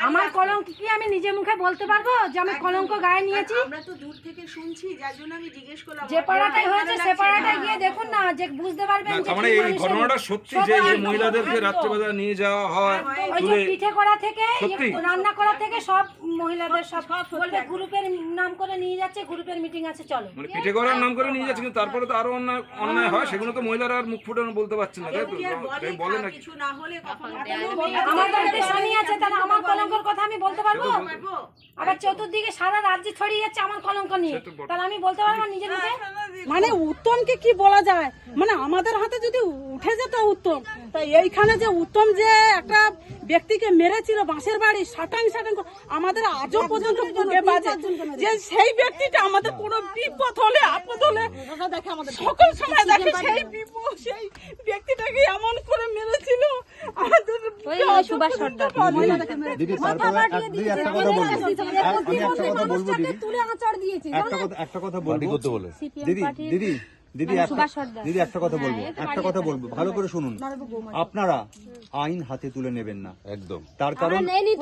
আমার কলঙ্ক কি আমি নিজে মুখে বলতে পারব যে আমি কলঙ্ক গায়ে নিয়েছি? আমরা তো দূর থেকে শুনছি যার জন্য আমি জিজ্ঞেস করলাম যে পাড়াটাই হয়েছে সে পাড়াটায় গিয়ে দেখুন না যে বুঝতে পারবেন যে মানে এই ঘটনাটা সত্যি যে এই মহিলাদেরকে। রাত্রেবেলা নিয়ে যাওয়া হয় ওই যে পিঠে করা থেকে রান্না করা থেকে সব মহিলাদের সব বলবে গ্রুপের নাম করে নিয়ে যাচ্ছে গ্রুপের মিটিং আছে চলো। মানে পিঠে করার নাম করে নিয়ে যাচ্ছে কিন্তু তারপরে তো আরও অন্যায় অন্যায় হয় সেগুলো তো মহিলারা আর মুখ ফুটানো বলতে পারছেন না তাই তো? বলে নাকি? কিছু না হলে কখনো আমার বাড়িতে স্বামী আছে তাহলে আমার কলঙ্কর কথা আমি বলতে পারব আবার চতুর্দিকে সারা রাজ্যে ছড়িয়ে যাচ্ছে আমার কলঙ্ক নিয়ে। তাহলে আমি বলতে পারব নিজের মুখে মানে উত্তমকে কি বলা যায় মানে আমাদের হাতে যদি উঠে যেত উত্তম তা এইখানে যে উত্তম যে একটা ব্যক্তিকে মেরেছিল বাঁশের বাড়ি সাটাং সাটাং আমাদের আজও পর্যন্ত বাজে। যে সেই ব্যক্তিটা আমাদের কোনো বিপদ হলে আপদ হলে সকল সময় দেখে সেই বিপদ সেই ব্যক্তিটাকে এমন করে মেরেছিল। আমাদের দিদি দিদি একটা কথা বলব একটা কথা বলব দিদি আঁচড় দিয়েছে একটা কথা বলব দিদি দিদি দিদি একটা কথা বলব। একটা কথা বলব ভালো করে শুনুন। আপনারা আইন হাতে তুলে নেবেন না। একদম। তার কারণ দিদি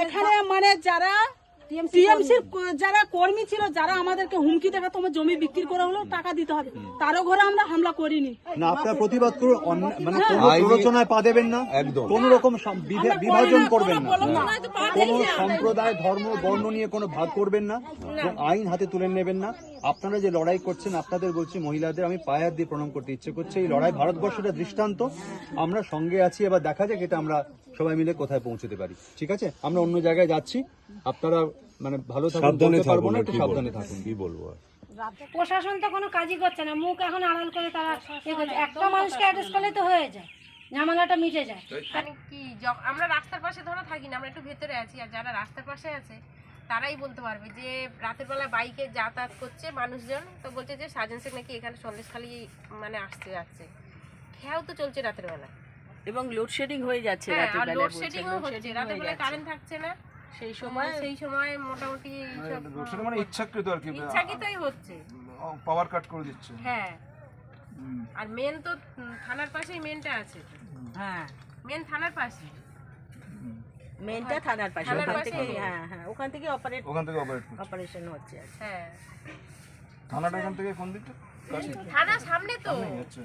এখানে মানে যারা টিএমসির যারা কর্মী ছিল যারা আমাদেরকে হুমকি দেখা তোমার জমি বিক্রি করে হলেও টাকা দিতে হবে। তারও ঘরে আমরা হামলা করিনি। না আপনারা প্রতিবাদ করুন মানে প্ররোচনায় পা দেবেন না একদম। কোন রকম বিভাজন করবেন না। কোন সম্প্রদায় ধর্ম বর্ণ নিয়ে কোনো ভাগ করবেন না আইন হাতে তুলে নেবেন না। আপনারা যে লড়াই করছেন আপনাদের বলছি মহিলাদের আমি পায়ে হাত দিয়ে প্রণাম করতে ইচ্ছে করছে। এই লড়াই ভারতবর্ষের দৃষ্টান্ত। আমরা সঙ্গে আছি এবার দেখা যাক এটা আমরা সবাই মিলে কোথায় পৌঁছতে পারি ঠিক আছে? আমরা অন্য জায়গায় যাচ্ছি আপনারা মানে ভালো থাকুন বলতে পারব না একটু সাবধানে থাকুন। কি বলব প্রশাসন তো কোনো কাজই করছে না মুখ এখন আড়াল করে তারা একটা মানুষকে অ্যাড্রেস করলে তো হয়ে যায় ঝামেলাটা মিটে যায়। মানে কি আমরা রাস্তার পাশে ধরো থাকি না আমরা একটু ভেতরে আছি আর যারা রাস্তার পাশে আছে তারাই বলতে পারবে যে রাতের বেলা বাইকে যাতায়াত করছে মানুষজন তো বলছে যে সাজেন শেখ নাকি এখানে সন্দেশখালি মানে আসতে যাচ্ছে। খেয়াও তো চলছে রাতের বেলা এবং লোডশেডিং হয়ে যাচ্ছে হ্যাঁ রাতের বেলায় বলছে, লোডশেডিংও হচ্ছে রাতের বেলা কারেন্ট থাকছে না। সেই সময় সেই সময় মোটামুটি সব সেটা মানে ইচ্ছাকৃত আর কি ইচ্ছাকৃতই হচ্ছে। পাওয়ার কাট করে দিচ্ছে। হ্যাঁ। আর মেন তো থানার পাশেই মেনটা আছে। হ্যাঁ। মেন থানার পাশে মেনটা থানার পাশে থানার ওখান পাশে। থেকে হ্যাঁ হ্যাঁ ওখান থেকে অপারেট ওখান থেকে অপারেট অপারেশন হচ্ছে। হ্যাঁ। থানাটা এখান থেকে কোন দিকটা? থানা সামনে তো।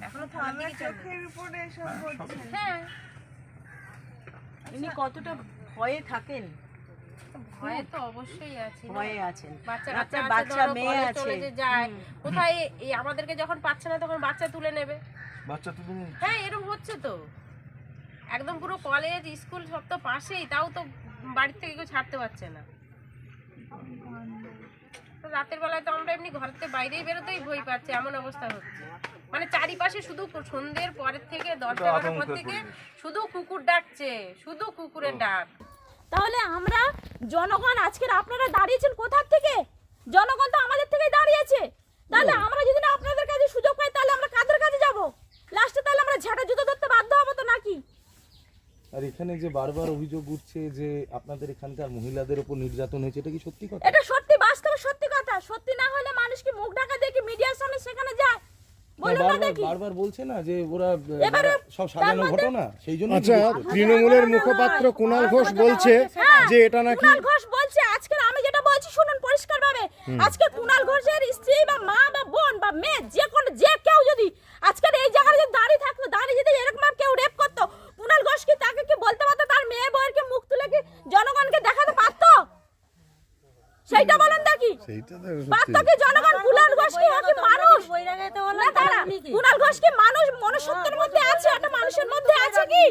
এখনও দিকে চলবে। হ্যাঁ ইনি কতটা ভয়ে থাকেন? ভয়ে তো অবশ্যই আছে ভয়ে আছেন। বাচ্চা বাচ্চা আছে, মেয়ে মেয়ে আছে। যায়। কোথায় এই আমাদেরকে যখন পাচ্ছে না তখন বাচ্চা তুলে নেবে। বাচ্চা তুলে নিয়ে হ্যাঁ এরকম হচ্ছে তো। একদম পুরো কলেজ স্কুল সব তো পাশেই তাও তো বাড়ির থেকে কেউ ছাড়তে পারছে না। রাতের বেলায় তো আমরা এমনি ঘর থেকে বাইরেই বেরোতেই ভয় পাচ্ছে এমন অবস্থা হচ্ছে। মানে চারিপাশে শুধু সন্ধ্যের পরের থেকে দশটা এগারোটার পর থেকে শুধু কুকুর ডাকছে শুধু কুকুরের ডাক। তাহলে আমরা জনগণ আজকের আপনারা দাঁড়িয়েছেন কোথার থেকে? জনগণ তো আমাদের থেকেই দাঁড়িয়েছে। তাহলে আমরা যদি না আপনাদের কাছে সুযোগ পাই তাহলে আমরা কাদের কাছে যাব? লাস্টে তাহলে আমরা ঝাঁটা জুতো ধরতে বাধ্য হব তো নাকি? আর এখানে যে বারবার অভিযোগ উঠছে যে আপনাদের এখানকার মহিলাদের উপর নির্যাতন হয়েছে এটা কি সত্যি কথা? এটা সত্যি সত্যি কথা সত্যি না হলে মানুষ কি মুখ ঢাকা দিয়ে মিডিয়ার সামনে সেখানে যায়? বারবার বলছে না যে ওরা সব সাজানো ঘটনা সেই জন্য আচ্ছা তৃণমূলের মুখপাত্র কুণাল ঘোষ বলছে যে এটা নাকি কুণাল ঘোষ বলছে আজকে আমি যেটা বলছি শুনুন পরিষ্কার ভাবে আজকে কুণাল ঘোষের স্ত্রী বা মা বা বোন বা মেয়ে যে কোন যে কেউ যদি আজকের এই জায়গায় যদি দাঁড়িয়ে থাকতো দাঁড়িয়ে যদি এরকম ভাবে কেউ রেপ করতো কুণাল ঘোষ কি তাকে কি বলতে পারতো তার মেয়ে বউয়েরকে মুখ তুলে কি জনগণকে দেখাতে পারতো সেইটা বলেন দেখি সেইটা তো পারতো কি জনগণ কুণাল ঘোষ কি ও কি মানুষ? না তারা কুণাল ঘোষ কি মানুষ? মনুষ্যত্বের মধ্যে আছে একটা মানুষের মধ্যে আছে কি?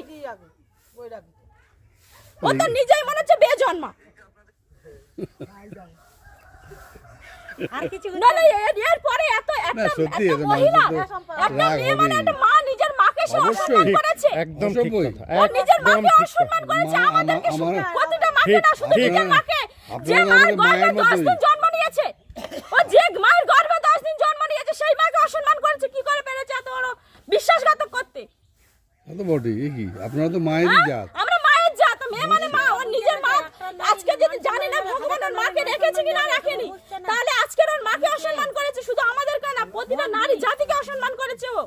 ও তো নিজেই মনে হচ্ছে বেজন্মা। আর কিছু না না এর পরে এত একটা মহিলা একটা মেয়ে মানে একটা মা নিজের মাকে সে অসম্মান করেছে। একদম ঠিক কথা। নিজের মাকে অসম্মান করেছে আমাদেরকে প্রতিটা মাকে না শুধু নিজের মাকে। যে আমাদের গর্ভে দশ মতোই। দিন জন্ম নিয়েছে ও যে মায়ের গর্ভে দশ দিন জন্ম নিয়েছে সেই মাকে অসম্মান করেছে কি করে পেরেছে এত বড় বিশ্বাসঘাতক করতে বটেই এ কি? আপনারা তো মায়েরই হ্যাঁ? জাত। আমরা মায়ের জাত মেয়ে মানে মা ওর নিজের মা। আজকে যদি জানি না ভগবান ওর মাকে রেখেছে কি না রাখেনি তাহলে আজকের ওর মাকে অসম্মান করে প্রতিটা নারী জাতিকে অসম্মান করেছে ও।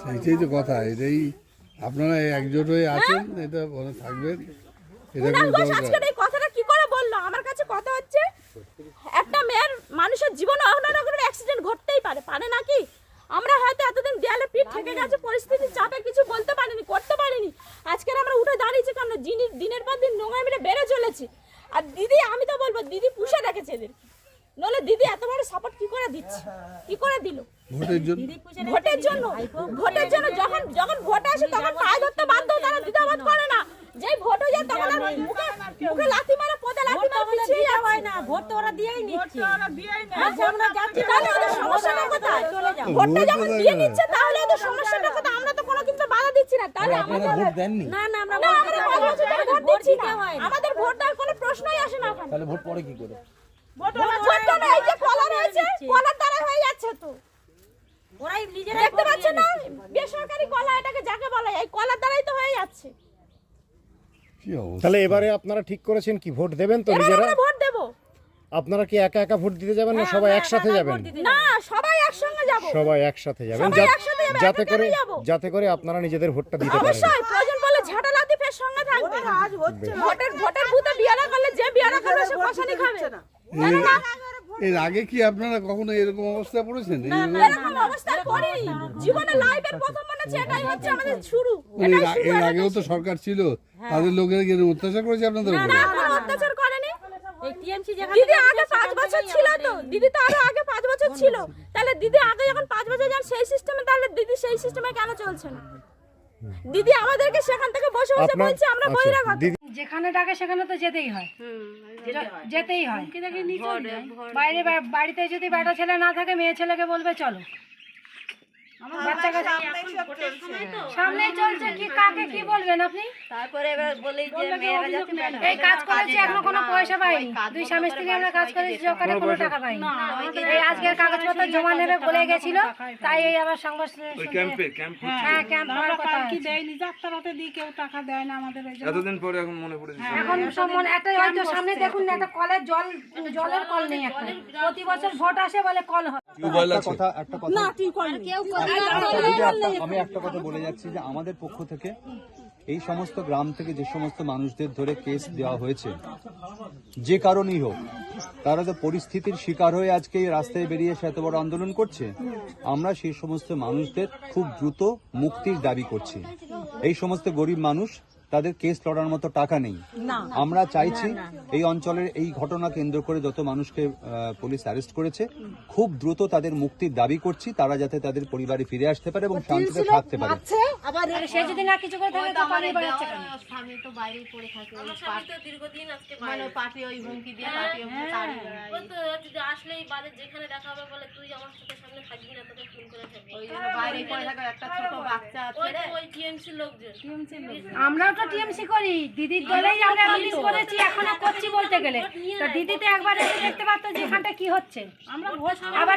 সেইটাই তো কথা এটাই আপনারা একজোট হয়ে আছেন এটা মনে থাকবেন এটা কোনো দরকার। এই কথাটা কি করে বলল? আমার কাছে কথা হচ্ছে একটা মেয়ের মানুষের জীবনে না কোনো অ্যাক্সিডেন্ট ঘটতেই পারে পারে নাকি আমরা হয়তো এতদিন দেয়ালে পিঠ থেকে গেছে পরিস্থিতির চাপে কিছু বলতে পারিনি, করতে পারিনি। আজকের আমরা উঠে দাঁড়িয়েছি কারণ দিনের পর দিন নোংরা মিলে বেড়ে চলেছি। আর দিদি, আমি তো বলব, দিদি পুষে রেখেছে এদের নলে দিদি এত বড় সাপোর্ট কি করে দিচ্ছে? কি করে দিল? ভোটের জন্য ভোটের জন্য ভোটের জন্য যখন যখন ভোট আসে তখন পায়ে ধরতে বাধ্য তারা দ্বিধাবোধ করে না। যেই ভোট হয়ে যায় তখন আর মুখে মুখে লাথি মারে পদে লাথি মারে পিছিয়ে যায় না ভোট তো ওরা দিয়েই নিচ্ছে। আমরা যাচ্ছি তাহলে ওদের সমস্যাটা কোথায়? ভোটটা যখন দিয়ে নিচ্ছে তাহলে ওদের সমস্যাটা কোথায়? আমরা তো কোনো কিছু বাধা দিচ্ছি না। তাহলে আমাদের ভোট দেননি। না না আমরা আমরা পাঁচ বছর ধরে ভোট দিচ্ছি না। আমাদের ভোট দেওয়ার কোনো প্রশ্নই আসে না ওখানে। তাহলে ভোট পড়ে কি করে? ভোট না এই যে কলা রয়েছে কলার দ্বারা হয়ে যাচ্ছে তো। ওরাই নিজেরা দেখতে পাচ্ছে না? বেসরকারি কলা এটাকে যাকে বলা এই কলার দ্বারাই তো হয়ে যাচ্ছে। তাহলে এবারে আপনারা ঠিক করেছেন কি ভোট দেবেন তো নিজেরা? ভোট দেবো। আপনারা কি একা একা ভোট দিতে যাবেন না সবাই একসাথে যাবেন? না সবাই একসঙ্গে যাব। সবাই একসাথে যাবেন। যাতে করে যাতে করে আপনারা নিজেদের ভোটটা দিতে পারেন। অবশ্যই প্রয়োজন বলে ঝাঁটা লাতিফের সঙ্গে থাকবে। আজ হচ্ছে ভোটের ভোটের বুথে বিয়ারা করলে যে বিয়ারা করবে সে কষানি খাবে। এর- এর আগে কি আপনারা কখনো এরকম অবস্থায় পড়েছেন এরকম- এরকম অবস্থায় পড়িনি জীবনে লাইফের প্রথম মনে হচ্ছে এটাই হচ্ছে আমাদের শুরু মানে এর আগেও তো সরকার ছিল তাদের লোকেরা অত্যাচার করেছে আপনাদের উপরে না কোনো অত্যাচার করেনি দিদি আগে পাঁচ বছর ছিল তো দিদি তো আরও আগে পাঁচ বছর ছিল তাহলে দিদি আগে যখন পাঁচ বছর যান সেই সিস্টেমে তাহলে দিদি সেই সিস্টেমে কেন চলছে না দিদি আমাদেরকে সেখান থেকে বসে বসে বলছে আমরা আচ্ছা বহিরাগত যেখানে ডাকে সেখানে তো যেতেই হয়। যেতেই হয়। বাইরে বাড়িতে যদি বেটা ছেলে না থাকে মেয়ে ছেলেকে বলবে চলো। সামনেই চলছে। কি কাকে কি বলবেন আপনি? তারপরে এবার বলেই যে মেয়েরা যাচ্ছে এই কাজ করেছি এখনও কোনো পয়সা পাইনি। দুই স্বামী স্ত্রী আমরা কাজ করেছি সরকারে কোনো টাকা পাইনি। এই আজকের কাগজপত্র জমা নেবে বলে গেছিল তাই এই আবার সংবাদ ক্যাম্পে ক্যাম্প হ্যাঁ ক্যাম্প হওয়ার কথা আছে। দেয়নি? যাত্রাতে দিয়ে কেউ টাকা দেয় না আমাদের এতদিন পরে এখন মনে পড়েছে এখন সব মনে একটা হয়তো সামনে দেখুন না একটা কলের জল জলের কল নেই প্রতি বছর ভোট আসে বলে কল হয়। টিউবওয়েল আছে। কথা একটা কথা। না ঠিক হয়নি একটা- দিদি, একটা- আমি একটা কথা বলে যাচ্ছি যে আমাদের পক্ষ থেকে এই সমস্ত গ্রাম থেকে যে সমস্ত মানুষদের ধরে কেস দেওয়া হয়েছে যে কারণেই হোক তারা তো পরিস্থিতির শিকার হয়ে আজকে এই রাস্তায় বেরিয়ে এসে এত বড় আন্দোলন করছে আমরা সেই সমস্ত মানুষদের খুব দ্রুত মুক্তির দাবি করছি। এই সমস্ত গরিব মানুষ তাদের কেস লড়ার মতো টাকা নেই। আমরা চাইছি এই অঞ্চলের এই ঘটনা কেন্দ্র করে যত মানুষকে পুলিশ অ্যারেস্ট করেছে খুব দ্রুত তাদের মুক্তির দাবি করছি তারা যাতে তাদের পরিবারে ফিরে আসতে পারে এবং শান্তিতে থাকতে পারে। আর সে যদি না কিছু করে থাকে তো পালিয়ে বেড়াচ্ছে কেন? স্বামী তো বাইরেই পড়ে থাকে ওই পার্টি দীর্ঘদিন আজকে মানে পার্টি ওই হুমকি দিয়ে পার্টি ওই তো যদি আসলেই বাজে যেখানে দেখা হবে বলে তুই আমার চোখের সামনে থাকবি না তোকে ফোন করে থাকবি ওই জন্য পড়ে থাকে একটা ছোট বাচ্চা ওই তো ওই টিএমসি লোকজন। আমরাও তো টিএমসি করি। দিদির দলেই আমরা রিলিজ করেছি এখনও করছি বলতে গেলে। তো দিদি তো একবার এসে দেখতে পারতো যে এখানটা কি হচ্ছে। আবার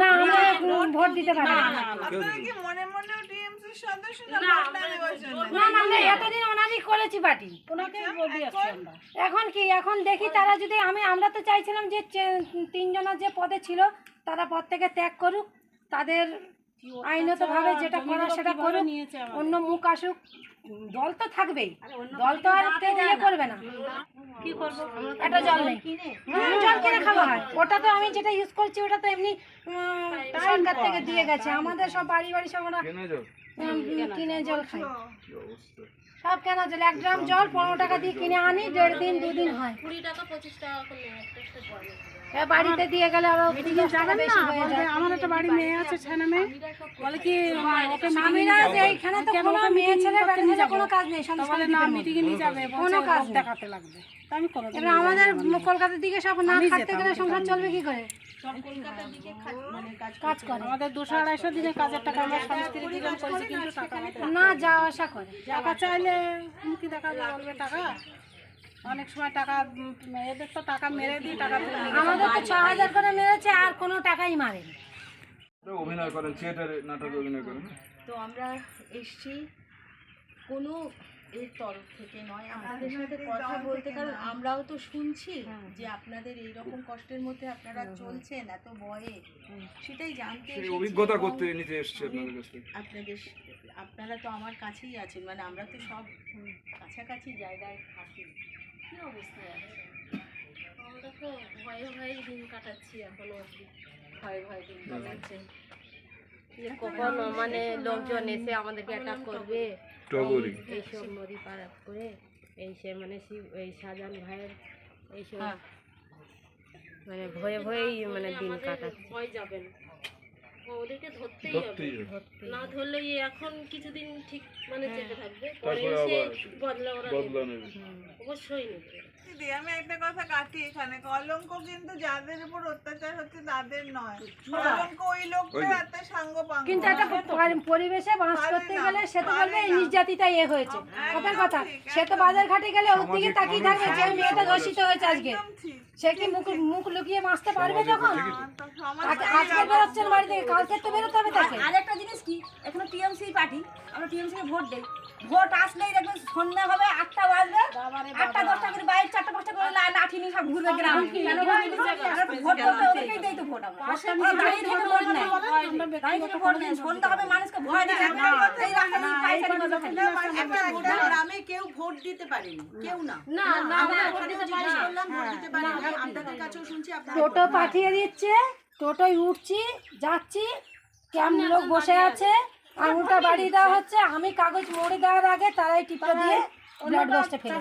না আমরা ভোট দিতে পারি না। না। না আমরা এতদিন ওনারই করেছি পার্টি। এখন? কি? এখন দেখি তারা যদি আমি আমরা তো চাইছিলাম যে তিনজনের যে পদে ছিল তারা পদ থেকে ত্যাগ করুক তাদের আইনত ভাবে যেটা করার সেটা করুক অন্য মুখ আসুক। দল তো থাকবেই। দল তো আর কেউ ইয়ে করবে না। কি করব? একটা জল নেই। হুম, জল কিনে খাওয়া হয়। ওটা তো আমি যেটা ইউজ করছি ওটা তো এমনি সরকার থেকে দিয়ে গেছে। আমাদের সব বাড়ি বাড়ি সব ওরা কেন জল? খাই সব কেন জল। এক ড্রাম জল পনেরো টাকা দিয়ে কিনে আনি দেড় দিন দুদিন হয়। কুড়ি টাকা পঁচিশ টাকা করে নেয় একটা একটা জলে। এবার বাড়িতে দিয়ে গেলে আরও বেশি হয়ে যায়। আমার একটা বাড়ি মেয়ে আছে ছেলে মেয়ে। বলে কি ওকে স্বামীরা যে এইখানে তো কোনো মেয়ে ছেলে বেড়ে ছেলে কোনো কাজ নেই সন্ধ্যা না মিটিং এ নিয়ে যাবে কোনো কাজ দেখাতে লাগবে। আমি কোনো এবার আমাদের কলকাতার দিকে সব না খাটতে গেলে সংসার চলবে কি করে? কাজ করে। আমাদের দুশো আড়াইশো দিনের কাজের টাকা আমরা স্বামী স্ত্রী করেছি কিন্তু টাকা না যাওয়া আসা করে। টাকা চাইলে টাকা। অনেক সময় টাকা এদের তো টাকা মেরে দিই টাকা আমাদের তো ছ হাজার করে মেরেছে আর কোনো টাকাই মারেনি। অভিনয় করেন থিয়েটারে নাটকে অভিনয় করেন। তো আমরা এসছি কোনো এর তরফ থেকে নয় আপনাদের সাথে কথা বলতে কারণ আমরাও তো শুনছি যে আপনাদের এই রকম কষ্টের মধ্যে আপনারা চলছেন এত ভয়ে। সেটাই জানতে অভিজ্ঞতা করতে নিতে এসছে আপনাদের কাছ আপনাদের আপনারা তো আমার কাছেই আছেন মানে আমরা তো সব কাছাকাছি জায়গায় থাকি। কি অবস্থায় আছে? আমরা তো ভয়ে ভয়ে দিন কাটাচ্ছি এখনও ভয়ে ভয়ে দিন কাটাচ্ছে। যে কখন মানে লোকজন এসে আমাদেরকে অ্যাটাক করবে? টগরি এইসব নদী পার করে এই সে মানে শিব এই সাজান ভাইয়ের এইসব মানে ভয়ে ভয়েই মানে দিন কাটাচ্ছে। ভয় যাবেন ওদেরকে ধরতেই হবে। না ধরলে এখন কিছুদিন ঠিক মানে চেপে থাকবে। তারপরে আবার বদলা ওরা নেবে। অবশ্যই নেবে। দিদি আমি একটা কথা কাটি এখানে। কলঙ্ক কিন্তু যাদের উপর অত্যাচার হচ্ছে তাদের নয়। কলঙ্ক ওই লোকটার হাতে সাঙ্গ পাঙ্গ কিন্তু একটা পরিবেশে বাস করতে গেলে সে তো বলবে এই নির্যাতিতা এ হয়েছে। কথার কথা সে তো বাজার ঘাটে গেলে ওর দিকে তাকিয়ে থাকবে যে মেয়েটা ধর্ষিত হয়েছে আজকে। সে কি মুখ মুখ লুকিয়ে বাঁচতে পারবে যখন? আজকে বেরোচ্ছেন বাড়ি থেকে কালকে তো বেরোতে হবে তাকে। আর একটা জিনিস কি? এখানে টিএমসি পার্টি আমরা টিএমসি কে ভোট দেই। ভোট আসলেই দেখবেন সন্ধ্যা হবে আটটা বাজবে। আটটা দশটা করে বাইরে চারটা পাঁচটা করে লাঠি নিয়ে সব ঘুরবে গ্রাম। ভোট করতে ওদেরকেই দেই তো ভোট আমরা। দাঁড়িয়ে থেকে ভোট নেয়। দাঁড়িয়ে থেকে ভোট নেয় সন্ধ্যা হবে মানুষকে ভয় দেখে এই রাস্তা দিয়ে পায়চারি করবে খালি। একটা একটা গ্রামে কেউ ভোট দিতে পারেনি কেউ না। না না আমরা আমরা ওখানেও জিজ্ঞেস করলাম ভোট দিতে পারেনি। আপনাদের কাছেও শুনছি টোটো পাঠিয়ে দিচ্ছে টোটোয় উঠছি যাচ্ছি কেমন লোক বসে আছে? আঙুলটা বাড়ি দেওয়া হচ্ছে আমি কাগজ মোড়ে দেওয়ার আগে তারাই টিপা দিয়ে ব্লাড বক্সটা ফেলে